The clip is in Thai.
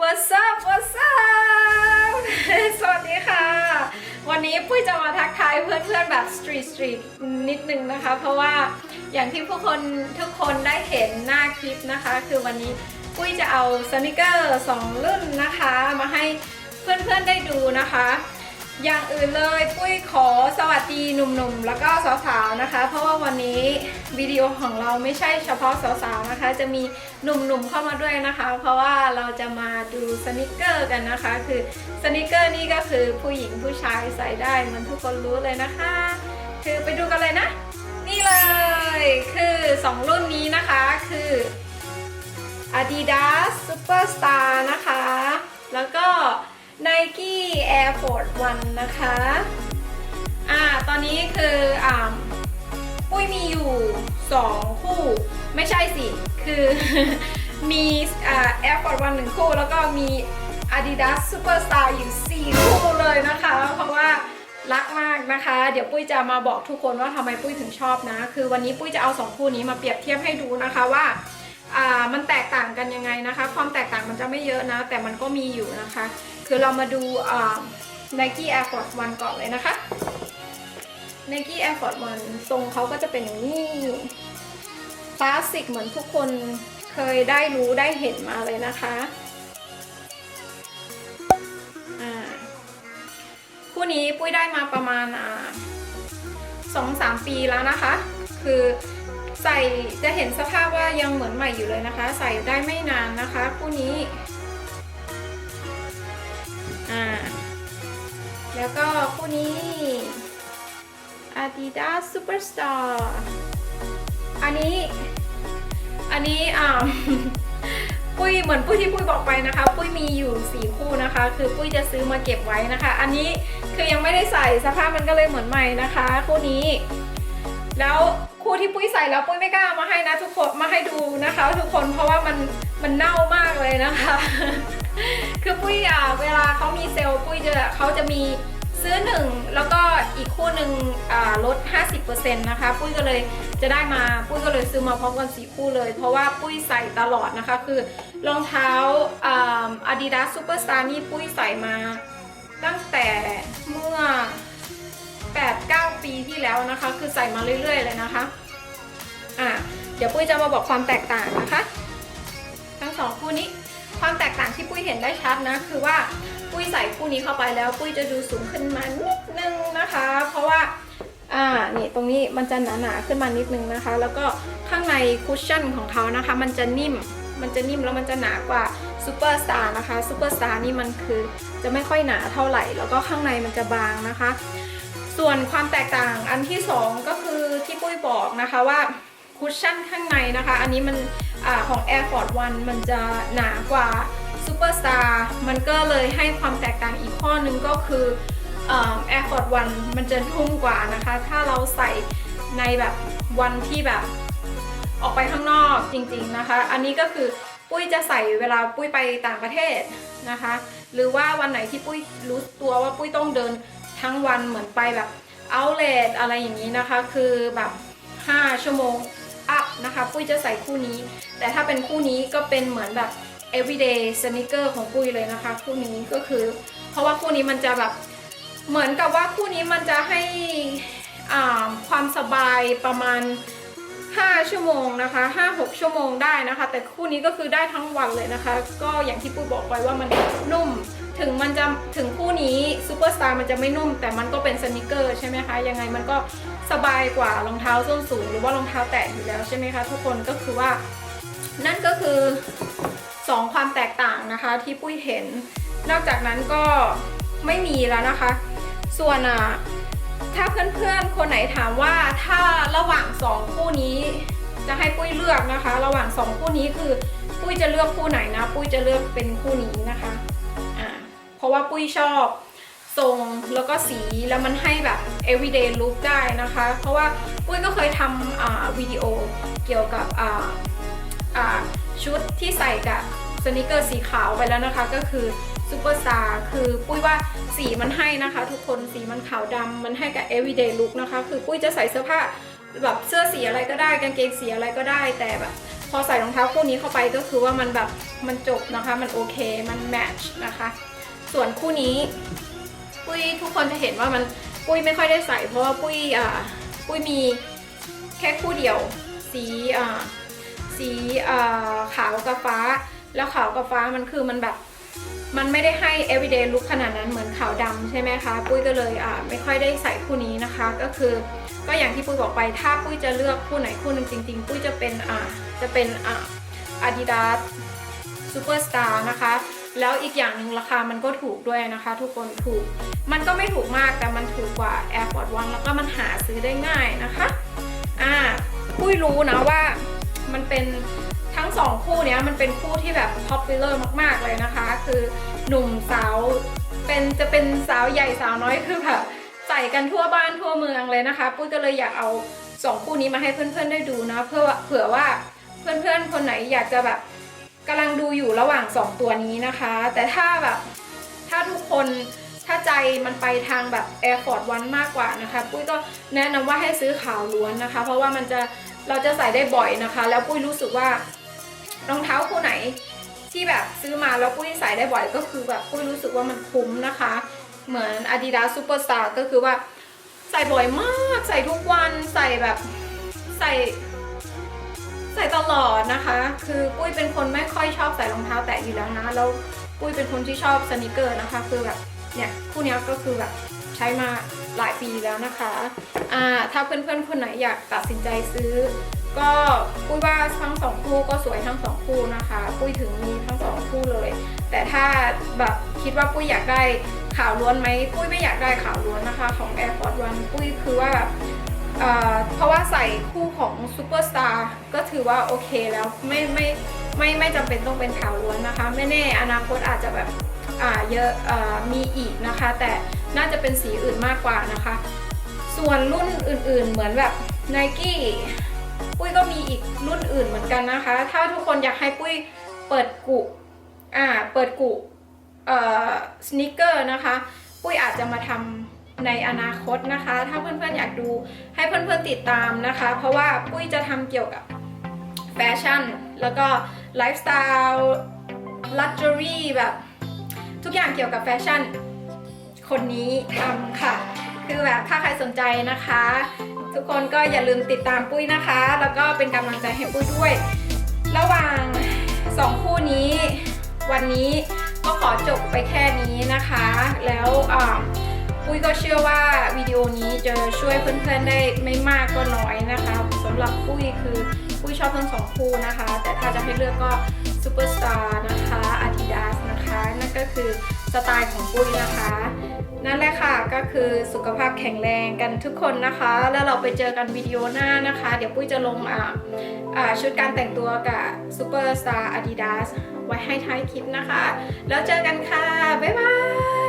What's up What's up สวัสดีค่ะ วันนี้ปุ้ยจะมาทักทายเพื่อนๆแบบสตรีทสตรีทนิดนึงนะคะ เพราะว่าอย่างที่ผู้คนทุกคนได้เห็นหน้าคลิปนะคะ คือวันนี้ปุ้ยจะเอาสนิเกอร์สองรุ่นนะคะ มาให้เพื่อนๆได้ดูนะคะ อย่างอื่นเลยปุ้ยขอสวัสดีหนุ่มๆ แล้วก็สาวๆนะคะ เพราะว่าวันนี้วิดีโอของเราไม่ใช่เฉพาะสาวๆนะคะ จะมีหนุ่มๆเข้ามาด้วยนะคะ เพราะว่าเราจะมาดูสนิเกอร์กันนะคะ คือสนิเกอร์นี่ก็คือผู้หญิงผู้ชายใส่ได้มันทุกคนรู้เลยนะคะ คือไปดูกันเลยนะ นี่เลยคือ 2 รุ่นนี้นะคะคือ Adidas Superstar นะคะ แล้วก็ Nike Air Force One นะคะ อ่า ตอนนี้คืออ่าปุ้ยมีอยู่ 2 คู่ ไม่ใช่สิ คือ มีอ่า Air Force One หนึ่งคู่ แล้วก็มี Adidas Superstar อยู่ 4 คู่เลยนะคะ เพราะว่ารักมากนะคะ เดี๋ยวปุ้ยจะมาบอกทุกคนว่าทำไมปุ้ยถึงชอบนะ คือวันนี้ปุ้ยจะเอา 2 คู่นี้มาเปรียบเทียบให้ดูนะคะว่าอ่ามันแตกต่างกันยังไงนะคะ ความแตกต่างมันจะไม่เยอะนะ แต่มันก็มีอยู่นะคะ คือเรามาดู Nike Air Force One ก่อนเลยนะคะ Nike Air Force One ทรงเขาก็จะเป็นอย่างนี้คลาสสิกเหมือนทุกคนเคยได้รู้ได้เห็นมาเลยนะคะอ่าคู่นี้ปุ้ยได้มาประมาณสองสามปีแล้วนะคะ คือใส่จะเห็นสภาพว่ายังเหมือนใหม่อยู่เลยนะคะ ใส่ได้ไม่นานนะคะคู่นี้ แล้วก็คู่นี้ Adidas Superstar อันนี้ อันนี้อ่าปุ้ยเหมือนปุ้ยที่ปุ้ยบอกไปนะคะ ปุ้ยมีอยู่ 4 คู่นะคะ คือปุ้ยจะซื้อมาเก็บไว้นะคะ อันนี้คือยังไม่ได้ใส่สภาพมันก็เลยเหมือนใหม่นะคะ คู่นี้ แล้วคู่ที่ปุ้ยใส่แล้วปุ้ยไม่กล้าเอามาให้นะทุกคนมาให้ดูนะคะ ทุกคนเพราะว่ามันมันเน่ามากเลยนะคะ คือปุ้ยอะเวลาเขามีเซลล์ปุ้ยจะเขาจะมี ซื้อหนึ่งแล้วก็อีกคู่หนึ่งอ่าลด 50%นะคะ ปุ้ยก็เลยจะได้มา ปุ้ยก็เลยซื้อมาพร้อมกันสี่คู่เลย เพราะว่าปุ้ยใส่ตลอดนะคะ คือรองเท้าอ่า Adidas Superstar นี่ปุ้ยใส่มา ตั้งแต่เมื่อ 8-9 ปีที่แล้วนะคะ คือใส่มาเรื่อยๆเลยนะคะ อะ เดี๋ยวปุ้ยจะมาบอกความแตกต่างนะคะ ทั้งสองคู่นี้ ความแตกต่างที่ปุ้ยเห็นได้ชัดนะ คือว่า ปุ้ยใส่คู่นี้เข้าไปแล้ว ปุ้ยจะดูสูงขึ้นมานิดนึงนะคะ เพราะว่าอ่านี่ตรงนี้มันจะหนาๆขึ้นมานิดนึงนะคะ แล้วก็ข้างในคุชชั่นของเขานะคะ มันจะนิ่มมันจะนิ่มแล้วมันจะหนากว่าซูเปอร์สตาร์นะคะซูเปอร์สตาร์นี่มันคือจะไม่ค่อยหนาเท่าไหร่ แล้วก็ข้างในมันจะบางนะคะ ส่วนความแตกต่างอันที่ 2 ก็คือที่ปุ้ยบอกนะคะว่าคุชชั่นข้างในนะคะ อันนี้มันอาของ Air Force One มันจะหนากว่า Superstar มันก็เลยให้ความแตกต่างอีกข้อหนึงก็คือเอ่อ Air Force One มันจะนุ่มกว่านะคะ ถ้าเราใส่ในแบบวันที่แบบออกไปข้างนอกจริงๆนะคะ อันนี้ก็คือปุ้ยจะใส่เวลาปุ้ยไปต่างประเทศนะคะ หรือว่าวันไหนที่ปุ้ยรู้ตัวว่าปุ้ยต้องเดินทั้งวันเหมือนไปแบบ outlet อะไรอย่างนี้นะคะ คือแบบ 5 ชั่วโมงอัพนะคะ ปุ้ยจะใส่คู่นี้ แต่ถ้าเป็นคู่นี้ก็เป็นเหมือนแบบ everyday sneaker ของปุ้ยเลยนะคะ คู่นี้ก็คือ เพราะว่าคู่นี้มันจะแบบเหมือนกับว่าคู่นี้มันจะให้อ่าความสบายประมาณ 5 ชั่วโมงนะคะ 5-6 ชั่วโมงได้นะคะ แต่คู่นี้ก็คือได้ทั้งวันเลยนะคะ ก็อย่างที่ปุ้ยบอกไปว่ามันนุ่มถึงมันจะถึงคู่นี้ซูเปอร์สตาร์มันจะไม่นุ่ม แต่มันก็เป็นสนิเกอร์ใช่ไหมคะ ยังไงมันก็สบายกว่ารองเท้าส้นสูง หรือว่ารองเท้าแตะอยู่แล้วใช่ไหมคะ ทุกคนก็คือว่า นั่นก็คือ นะคะที่ปุ้ยเห็น นอกจากนั้นก็ไม่มีแล้วนะคะ ส่วนถ้าเพื่อนๆคนไหนถามว่าถ้าระหว่าง 2 คู่นี้จะให้ปุ้ยเลือกนะคะ ระหว่าง 2 คู่นี้คือปุ้ยจะเลือกคู่ไหนนะ ปุ้ยจะเลือกเป็นคู่นี้นะคะอ่าเพราะว่าปุ้ยชอบทรงแล้วก็สีแล้วมันให้แบบ everyday look ได้นะคะ เพราะว่าปุ้ยก็เคยทำวิดีโอเกี่ยวกับชุดที่ใส่กับ สนิเกอร์สีขาวไปแล้วนะคะ ก็คือซูเปอร์สตาร์คือปุ้ยว่าสีมันให้นะคะ ทุกคนสีมันขาวดำมันให้กับ everyday look นะคะ คือปุ้ยจะใส่เสื้อผ้าแบบเสื้อสีอะไรก็ได้กางเกงสีอะไรก็ได้แต่แบบพพอใส่รองเท้าคู่นี้เข้าไปก็คือว่ามันแบบมันจบนะคะ มันโอเคมันแมทช์นะคะ ส่วนคู่นี้ ปุ้ยทุกคนจะเห็นว่ามันปุ้ยไม่ค่อยได้ใส่เพราะว่าปุ้ยอ่าปุ้ยมีแค่คู่เดียว สีอ่าสีอ่าขาวกับฟ้า แล้วขาวกับฟ้ามันคือมันแบบมันไม่ได้ให้ everyday look ขนาดนั้นเหมือนขาวดำใช่ไหมคะ ปุ้ยก็เลยอ่าไม่ค่อยได้ใส่คู่นี้นะคะ ก็คือก็อย่างที่ปุ้ยบอกไปถ้าปุ้ยจะเลือกคู่ไหนคู่หนึ่งจริง ๆ ปุ้ยจะเป็นอ่าจะเป็นอ่า Adidas Superstar นะคะ แล้วอีกอย่างหนึ่งราคามันก็ถูกด้วยนะคะ ทุกคนถูก มันก็ไม่ถูกมากแต่มันถูกกว่า Air Force One แล้วก็มันหาซื้อได้ง่ายนะคะอ่าปุ้ยรู้นะว่ามันเป็น ทั้งสองคู่เนี้ยมันเป็นคู่ที่แบบ popular มาก ๆเลยนะคะ คือหนุ่มสาวเป็นจะเป็นสาวใหญ่สาวน้อยคือแบบใส่กันทั่วบ้านทั่วเมืองเลยนะคะ ปุ้ยก็เลยอยากเอาสองคู่นี้มาให้เพื่อนๆได้ดูนะเพื่อเผื่อว่าเพื่อนๆคนไหนอยากจะแบบกำลังดูอยู่ระหว่างสองตัวนี้นะคะ แต่ถ้าแบบถ้าทุกคนถ้าใจมันไปทางแบบ Air Force One มากกว่านะคะ ปุ้ยก็แนะนำว่าให้ซื้อขาวล้วนนะคะ เพราะว่ามันจะเราจะใส่ได้บ่อยนะคะ แล้วปุ้ยรู้สึกว่า รองเท้าคู่ไหนที่แบบซื้อมาแล้วปุ้ยใส่ได้บ่อยก็คือแบบปุ้ยรู้สึกว่ามันคุ้มนะคะ เหมือน Adidas Superstar ก็คือว่าใส่บ่อยมากใส่ทุกวันใส่แบบใส่ใส่ตลอดนะคะ คือปุ้ยเป็นคนไม่ค่อยชอบใส่รองเท้าแตะอยู่แล้วนะ แล้วปุ้ยเป็นคนที่ชอบสนิเกอร์นะคะ คือแบบเนี่ยคู่นี้ก็คือแบบใช้มาหลายปีแล้วนะคะ อ่า ถ้าเพื่อนๆคนไหนอยากตัดสินใจซื้อ ก็ปุ้ยว่าทั้งสองคู่ก็สวยทั้งสองคู่นะคะ ปุ้ยถึงมีทั้งสองคู่เลย แต่ถ้าแบบคิดว่าปุ้ยอยากได้ขาวล้วนไหมปุ้ยไม่อยากได้ขาวล้วนนะคะ ของ Air Force One ปุ้ยคือว่าแบบเพราะว่าใส่คู่ของ Superstar ก็ถือว่าโอเคแล้วไม่ไม่ไม่ไม่จำเป็นต้องเป็นขาวล้วนนะคะ ไม่แน่อนาคตอาจจะแบบอ่าเยอะอมีอีกนะคะ แต่น่าจะเป็นสีอื่นมากกว่านะคะ ส่วนรุ่นอื่นๆเหมือนแบบ Nike ปุ้ยก็มีอีกรุ่นอื่นเหมือนกันนะคะ ถ้าทุกคนอยากให้ปุ้ยเปิดกุอ่าเปิดกุเอ่อสนิเกอร์นะคะ ปุ้ยอาจจะมาทำในอนาคตนะคะ ถ้าเพื่อนๆอยากดูให้เพื่อนๆติดตามนะคะ เพราะว่าปุ้ยจะทำเกี่ยวกับแฟชั่น แล้วก็ไลฟ์สไตล์ลักชัวรี่แบบทุกอย่างเกี่ยวกับแฟชั่น คนนี้ทำค่ะ คือแบบถ้าใครสนใจนะคะ ทุกคนก็อย่าลืมติดตามปุ้ยนะคะ แล้วก็เป็นกำลังใจให้ปุ้ยด้วย ระหว่างสองคู่นี้ วันนี้ก็ขอจบไปแค่นี้นะคะ แล้วปุ้ยก็เชื่อว่าวิดีโอนี้จะช่วยเพื่อนๆได้ไม่มากก็น้อยนะคะสำหรับปุ้ยคือปุ้ยชอบทั้งสองคู่นะคะ แต่ถ้าจะให้เลือกก็ Superstar นะคะ Adidas นะคะ นั่นก็คือสไตล์ของปุ้ยนะคะ นั่นแหละค่ะก็คือสุขภาพแข็งแรงกันทุกคนนะคะ แล้วเราไปเจอกันวิดีโอหน้านะคะ เดี๋ยวปุ้ยจะลงชุดการแต่งตัวกับซูเปอร์สตาร์อาดิดาสไว้ให้ท้ายคลิปนะคะ แล้วเจอกันค่ะ บ๊ายบาย